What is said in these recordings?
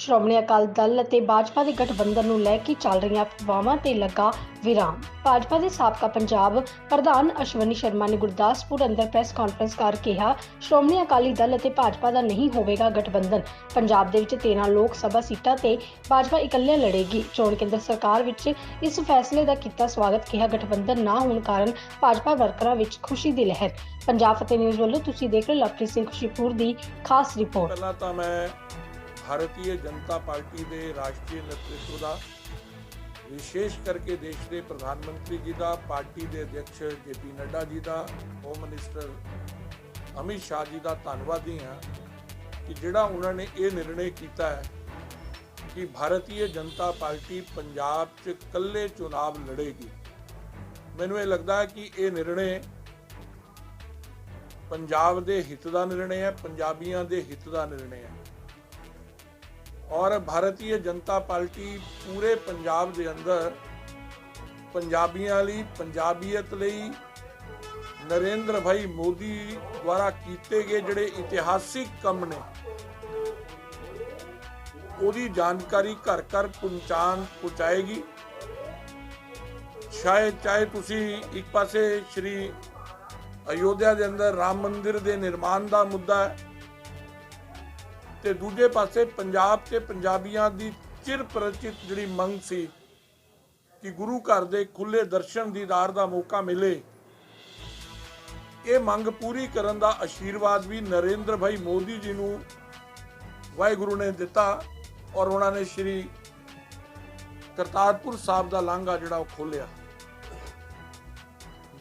ਸ਼੍ਰੋਮਣੀ ਅਕਾਲੀ ਦਲ ਅਤੇ ਭਾਜਪਾ ਦੇ ਗਠਬੰਧਨ ਨੂੰ ਲੈ ਕੇ ਚੱਲ ਰਹੀਆਂ ਅਫਵਾਹਾਂ ਤੇ ਲੱਗਾ ਵਿਰਾਮ। ਭਾਜਪਾ ਦੇ ਸਾਬਕਾ ਪੰਜਾਬ ਪ੍ਰਧਾਨ ਅਸ਼ਵਨੀ ਸ਼ਰਮਾ ਨੇ ਗੁਰਦਾਸਪੁਰ ਅੰਦਰ ਪ੍ਰੈਸ ਕਾਨਫਰੰਸ ਕਰ ਕਿਹਾ, ਸ਼੍ਰੋਮਣੀ ਅਕਾਲੀ ਦਲ ਅਤੇ ਭਾਜਪਾ ਦਾ ਨਹੀਂ ਹੋਵੇਗਾ ਗਠਬੰਧਨ। ਪੰਜਾਬ ਦੇ ਵਿੱਚ 13 ਲੋਕ ਸਭਾ ਸੀਟਾਂ ਤੇ ਭਾਜਪਾ ਇਕੱਲੇ ਲੜੇਗੀ। ਚੋਣ ਕੇਂਦਰ ਸਰਕਾਰ ਵਿੱਚ ਇਸ ਫੈਸਲੇ ਦਾ ਕੀਤਾ ਸਵਾਗਤ ਕਿਹਾ, ਗਠਬੰਧਨ ਨਾ ਹੋਣ ਕਾਰਨ ਭਾਜਪਾ ਵਰਕਰਾਂ ਵਿੱਚ ਖੁਸ਼ੀ ਦੀ ਲਹਿਰ। ਪੰਜਾਬ ਫਤਿਹ ਨਿਊਜ਼ ਵੱਲੋਂ ਤੁਸੀਂ ਦੇਖ ਰਹੇ ਹੋ ਲਵਪ੍ਰੀਤ ਸਿੰਘ ਖੁਸ਼ੀਪੁਰ ਦੀ ਖਾਸ ਰਿਪੋਰਟ। ਪਹਿਲਾਂ ਤਾਂ ਮੈਂ ਭਾਰਤੀ ਜਨਤਾ ਪਾਰਟੀ ਦੇ ਰਾਸ਼ਟਰੀ ਨੇਤਰਤਵ ਦਾ ਵਿਸ਼ੇਸ਼ ਕਰਕੇ ਦੇਸ਼ ਦੇ ਪ੍ਰਧਾਨ ਮੰਤਰੀ ਜੀ ਦਾ, ਪਾਰਟੀ ਦੇ ਅਧਿਕਸ਼ ਜੇਪੀ ਨੱਡਾ ਜੀ ਦਾ ਹੋਮ ਮਿਨਿਸਟਰ ਅਮਿਤ ਸ਼ਾਹ ਜੀ ਦਾ ਧੰਨਵਾਦੀ ਹਾਂ ਕਿ ਜਿਹੜਾ ਉਹਨਾਂ ਨੇ ਇਹ ਨਿਰਣੇ ਕੀਤਾ ਹੈ ਕਿ ਭਾਰਤੀ ਜਨਤਾ ਪਾਰਟੀ ਪੰਜਾਬ 'ਚ ਇਕੱਲੇ ਚੁਣਾਵ ਲੜੇਗੀ। ਮੈਨੂੰ ਇਹ ਲੱਗਦਾ ਹੈ ਕਿ ਇਹ ਨਿਰਣੇ ਪੰਜਾਬ ਦੇ ਹਿੱਤ ਦਾ ਨਿਰਣੇ ਹੈ, ਪੰਜਾਬੀਆਂ ਦੇ ਹਿੱਤ ਦਾ ਨਿਰਣੇ ਹੈ। ਔਰ ਭਾਰਤੀ ਜਨਤਾ ਪਾਰਟੀ ਪੂਰੇ ਪੰਜਾਬ ਦੇ ਅੰਦਰ ਪੰਜਾਬੀਆਂ ਲਈ, ਪੰਜਾਬੀਅਤ ਲਈ ਨਰਿੰਦਰ ਭਾਈ ਮੋਦੀ ਦੁਆਰਾ ਕੀਤੇ ਗਏ ਜਿਹੜੇ ਇਤਿਹਾਸਿਕ ਕੰਮ ਨੇ, ਉਹਦੀ ਜਾਣਕਾਰੀ ਘਰ ਘਰ ਪਹੁੰਚਾਨ ਪਹੁੰਚਾਏਗੀ। ਸ਼ਾਇਦ, ਚਾਹੇ ਤੁਸੀਂ ਇੱਕ ਪਾਸੇ ਸ਼੍ਰੀ ਅਯੋਧਿਆ ਦੇ ਅੰਦਰ ਰਾਮ ਮੰਦਿਰ ਦੇ ਨਿਰਮਾਣ ਦਾ ਮੁੱਦਾ ਹੈ ਤੇ ਦੂਜੇ ਪਾਸੇ ਪੰਜਾਬ ਤੇ ਪੰਜਾਬੀਆਂ ਦੀ ਚਿਰ ਪ੍ਰਚਿਤ ਜਿਹੜੀ ਮੰਗ ਸੀ ਕਿ ਗੁਰੂ ਘਰ ਦੇ ਖੁੱਲੇ ਦਰਸ਼ਨ ਦੀਦਾਰ ਦਾ ਮੌਕਾ ਮਿਲੇ, ਇਹ ਮੰਗ ਪੂਰੀ ਕਰਨ ਦਾ ਆਸ਼ੀਰਵਾਦ ਵੀ ਨਰਿੰਦਰ ਭਾਈ ਮੋਦੀ ਜੀ ਨੂੰ ਵਾਹਿਗੁਰੂ ਨੇ ਦਿੱਤਾ ਔਰ ਉਹਨਾਂ ਨੇ ਸ਼੍ਰੀ ਕਰਤਾਰਪੁਰ ਸਾਹਿਬ ਦਾ ਲਾਂਘਾ ਜਿਹੜਾ ਉਹ ਖੋਲਿਆ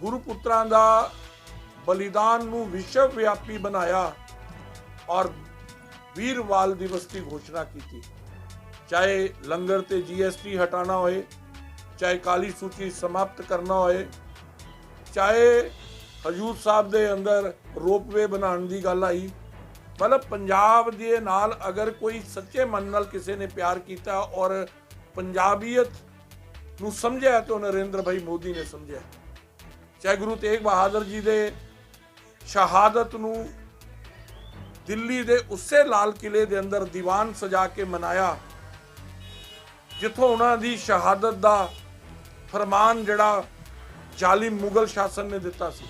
ਗੁਰੂ ਪੁੱਤਰਾਂ ਦਾ ਬਲੀਦਾਨ ਨੂੰ ਵਿਸ਼ਵ ਵਿਆਪੀ ਬਣਾਇਆ ਔਰ ਵੀਰ ਬਾਲ ਦਿਵਸ ਦੀ ਘੋਸ਼ਣਾ ਕੀਤੀ। ਚਾਹੇ ਲੰਗਰ ਤੇ ਜੀਐਸਟੀ ਹਟਾਣਾ ਹੋਏ, ਚਾਹੇ ਕਾਲੀ ਸੂਚੀ ਸਮਾਪਤ ਕਰਨਾ ਹੋਏ, ਚਾਹੇ ਹਜੂਰ ਸਾਹਿਬ ਦੇ ਅੰਦਰ ਰੋਪਵੇ ਬਣਾਉਣ ਦੀ ਗੱਲ ਆਈ, ਮਤਲਬ ਪੰਜਾਬ ਦੇ ਨਾਲ ਅਗਰ ਕੋਈ ਸੱਚੇ ਮਨ ਨਾਲ ਕਿਸੇ ਨੇ ਪਿਆਰ ਕੀਤਾ ਔਰ ਪੰਜਾਬੀਅਤ ਨੂੰ ਸਮਝਿਆ ਤਾਂ ਉਹ ਨਰਿੰਦਰ ਭਾਈ ਮੋਦੀ ਨੇ ਸਮਝਿਆ। ਚਾਹੇ ਗੁਰੂ ਤੇਗ ਬਹਾਦਰ ਜੀ ਦੇ ਸ਼ਹਾਦਤ ਨੂੰ ਦਿੱਲੀ ਦੇ ਉਸੇ ਲਾਲ ਕਿਲੇ ਦੇ ਅੰਦਰ ਦੀਵਾਨ ਸਜਾ ਕੇ ਮਨਾਇਆ, ਜਿੱਥੋਂ ਉਹਨਾਂ ਦੀ ਸ਼ਹਾਦਤ ਦਾ ਫਰਮਾਨ ਜਿਹੜਾ ਜ਼ਾਲਿਮ ਮੁਗਲ ਸ਼ਾਸਨ ਨੇ ਦਿੱਤਾ ਸੀ।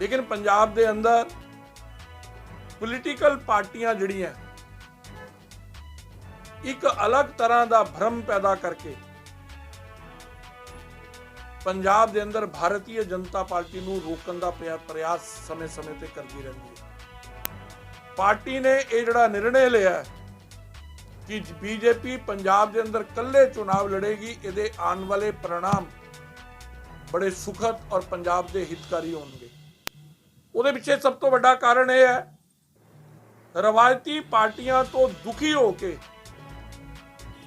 ਲੇਕਿਨ ਪੰਜਾਬ ਦੇ ਅੰਦਰ ਪੋਲੀਟੀਕਲ ਪਾਰਟੀਆਂ ਜਿਹੜੀਆਂ, ਇੱਕ ਅਲੱਗ ਤਰ੍ਹਾਂ ਦਾ ਭਰਮ ਪੈਦਾ ਕਰਕੇ ਪੰਜਾਬ ਦੇ ਅੰਦਰ ਭਾਰਤੀ ਜਨਤਾ ਪਾਰਟੀ ਨੂੰ ਰੋਕਣ ਦਾ ਪ੍ਰਯਾ- ਪ੍ਰਯਾਸ ਸਮੇਂ-ਸਮੇਂ ਤੇ ਕਰਦੀ ਰਹਿੰਦੀ ਹੈ। ਪਾਰਟੀ ਨੇ ਇਹ ਜਿਹੜਾ ਨਿਰਣੇ ਲਿਆ ਕਿ ਬੀਜੇਪੀ ਪੰਜਾਬ ਦੇ ਅੰਦਰ ਇਕੱਲੇ ਚੋਣਾਂ ਲੜੇਗੀ, ਇਹਦੇ ਆਉਣ ਵਾਲੇ ਪ੍ਰਣਾਮ ਬੜੇ ਸੁਖਦ ਔਰ ਪੰਜਾਬ ਦੇ ਹਿਤਕਾਰੀ ਹੋਣਗੇ। ਉਹਦੇ ਪਿੱਛੇ ਸਭ ਤੋਂ ਵੱਡਾ ਕਾਰਨ ਇਹ ਹੈ, ਰਵਾਇਤੀ ਪਾਰਟੀਆਂ ਤੋਂ ਦੁਖੀ ਹੋ ਕੇ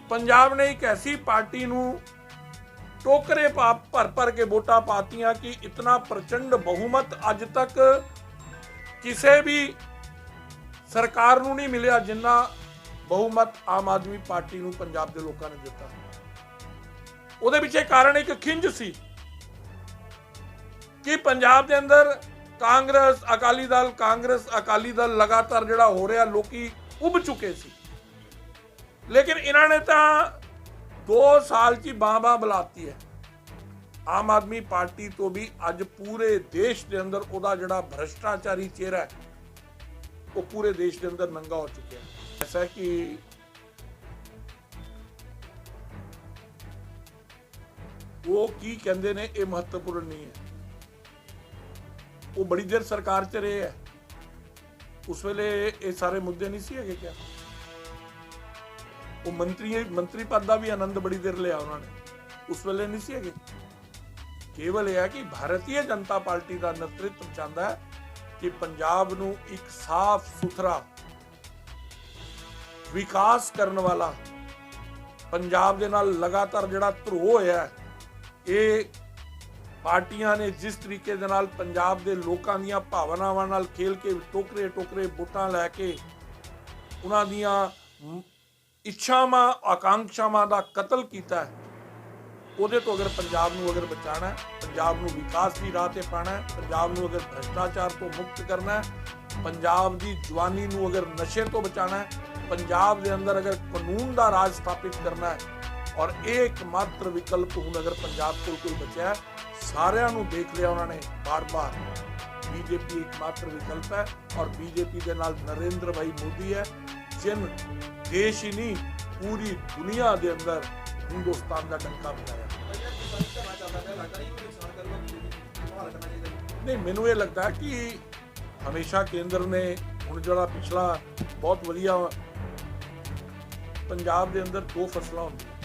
ਪੰਜਾਬ ਨੇ ਇੱਕ ਐਸੀ ਪਾਰਟੀ ਨੂੰ ਟੋਕਰੇ ਪਾ ਭਰ ਭਰ ਕੇ ਵੋਟਾਂ ਪਾਤੀਆਂ ਕਿ ਇਤਨਾ ਪ੍ਰਚੰਡ ਬਹੁਮਤ ਅੱਜ ਤੱਕ ਕਿਸੇ ਵੀ ਸਰਕਾਰ ਨੂੰ ਨਹੀਂ ਮਿਲਿਆ ਜਿੰਨਾ ਬਹੁਮਤ ਆਮ ਆਦਮੀ ਪਾਰਟੀ ਨੂੰ ਪੰਜਾਬ ਦੇ ਲੋਕਾਂ ਨੇ ਦਿੱਤਾ। ਉਹਦੇ ਪਿੱਛੇ ਕਾਰਨ ਇੱਕ ਖਿੰਜ ਸੀ ਕਿ ਪੰਜਾਬ ਦੇ ਅੰਦਰ ਕਾਂਗਰਸ, ਅਕਾਲੀ ਦਲ, ਕਾਂਗਰਸ, ਅਕਾਲੀ ਦਲ ਲਗਾਤਾਰ ਜਿਹੜਾ ਹੋ ਰਿਹਾ, ਲੋਕੀ ਉੱਭ ਚੁੱਕੇ ਸੀ। ਲੇਕਿਨ ਇਹਨਾਂ ਨੇ ਤਾਂ 2 ਸਾਲ ਚ ਬਾਬਾ ਬੁਲਾਤੀ ਹੈ। ਆਮ ਆਦਮੀ ਪਾਰਟੀ ਤੋਂ ਵੀ ਅੱਜ ਪੂਰੇ ਦੇਸ਼ ਦੇ ਅੰਦਰ ਉਹਦਾ ਜਿਹੜਾ ਭ੍ਰਸ਼ਟਾਚਾਰੀ ਚਿਹਰਾ ਹੈ ਉਹ ਪੂਰੇ ਦੇਸ਼ ਦੇ ਅੰਦਰ ਨੰਗਾ ਹੋ ਚੁੱਕਿਆ। ਹੈ ਐਸਾ ਕਿ ਉਹ ਕੀ ਕਹਿੰਦੇ ਨੇ ਇਹ ਮਹੱਤਵਪੂਰਨ ਨਹੀਂ ਹੈ। ਉਹ ਬੜੀ ਦੇਰ ਸਰਕਾਰ 'ਚ ਰਹੇ ਹੈ। ਉਸ ਵੇਲੇ ਇਹ ਸਾਰੇ ਮੁੱਦੇ ਨਹੀਂ ਸੀ ਹੈਗੇ ਕਿਆ? ਉਹ ਮੰਤਰੀ ਮੰਤਰੀ ਪਦ ਦਾ ਵੀ ਆਨੰਦ ਬੜੀ ਦੇਰ ਲਿਆ ਉਹਨਾਂ ਨੇ। ਉਸ ਵੇਲੇ ਨਹੀਂ ਸੀ ਹੈਗੇ। ਕੇਵਲ ਇਹ ਹੈ ਕਿ ਭਾਰਤੀ ਜਨਤਾ ਪਾਰਟੀ ਦਾ ਨੇਤਰਤਵ ਚਾਹੁੰਦਾ ਹੈ ਕਿ ਪੰਜਾਬ ਨੂੰ ਇੱਕ ਸਾਫ਼ ਸੁਥਰਾ ਵਿਕਾਸ ਕਰਨ ਵਾਲਾ ਪੰਜਾਬ ਦੇ ਨਾਲ ਲਗਾਤਾਰ ਜਿਹੜਾ ਧਰੋ ਹੋਇਆ ਇਹ ਪਾਰਟੀਆਂ ਨੇ ਜਿਸ ਤਰੀਕੇ ਦੇ ਨਾਲ ਪੰਜਾਬ ਦੇ ਲੋਕਾਂ ਦੀਆਂ ਭਾਵਨਾਵਾਂ ਨਾਲ ਖੇਲ ਕੇ ਟੋਕਰੇ ਟੋਕਰੇ ਵੋਟਾਂ ਲੈ ਕੇ ਉਹਨਾਂ ਦੀਆਂ ਇੱਛਾਵਾਂ, ਆਕਾਂਖਸ਼ਾਵਾਂ ਦਾ ਕਤਲ ਕੀਤਾ ਹੈ। ਉਹਦੇ ਤੋਂ ਅਗਰ ਪੰਜਾਬ ਨੂੰ ਅਗਰ ਬਚਾਣਾ ਪੰਜਾਬ ਨੂੰ ਵਿਕਾਸ ਦੀ ਰਾਹ ਤੇ ਪਾਣਾ ਪੰਜਾਬ ਨੂੰ ਅਗਰ ਭ੍ਰਿਸ਼ਟਾਚਾਰ ਤੋਂ ਮੁਕਤ ਕਰਨਾ ਪੰਜਾਬ ਦੀ ਜਵਾਨੀ ਨੂੰ ਅਗਰ ਨਸ਼ੇ ਤੋਂ ਬਚਾਣਾ ਪੰਜਾਬ ਦੇ ਅੰਦਰ ਅਗਰ ਕਾਨੂੰਨ ਦਾ ਰਾਜ ਸਥਾਪਿਤ ਕਰਨਾ ਹੈ, ਔਰ ਇਹ ਇੱਕਮਾਤਰ ਵਿਕਲਪ ਹੁਣ ਅਗਰ ਪੰਜਾਬ ਕੋਲ ਕੋਈ ਬਚਿਆ ਸਾਰਿਆਂ ਨੂੰ ਦੇਖ ਲਿਆ ਉਹਨਾਂ ਨੇ ਬਾਰ-ਬਾਰ। ਬੀਜੇਪੀ ਇੱਕਮਾਤਰ ਵਿਕਲਪ ਹੈ ਔਰ ਬੀਜੇਪੀ ਦੇ ਨਾਲ ਨਰਿੰਦਰ ਭਾਈ ਮੋਦੀ ਹੈ, ਜਿਨ ਦੇਸ਼ ਹੀ ਨਹੀਂ, ਪੂਰੀ ਦੁਨੀਆ ਦੇ ਅੰਦਰ ਹਿੰਦੁਸਤਾਨ ਦਾ ਡੰਕਾ ਵਜਾਇਆ ਨਹੀਂ, ਮੈਨੂੰ ਇਹ ਲੱਗਦਾ ਕਿ ਹਮੇਸ਼ਾ ਕੇਂਦਰ ਨੇ ਹੁਣ ਜਿਹੜਾ ਪਿਛਲਾ ਬਹੁਤ ਵਧੀਆ ਪੰਜਾਬ ਦੇ ਅੰਦਰ ਦੋ ਫਸਲਾਂ ਹੁੰਦੀਆਂ।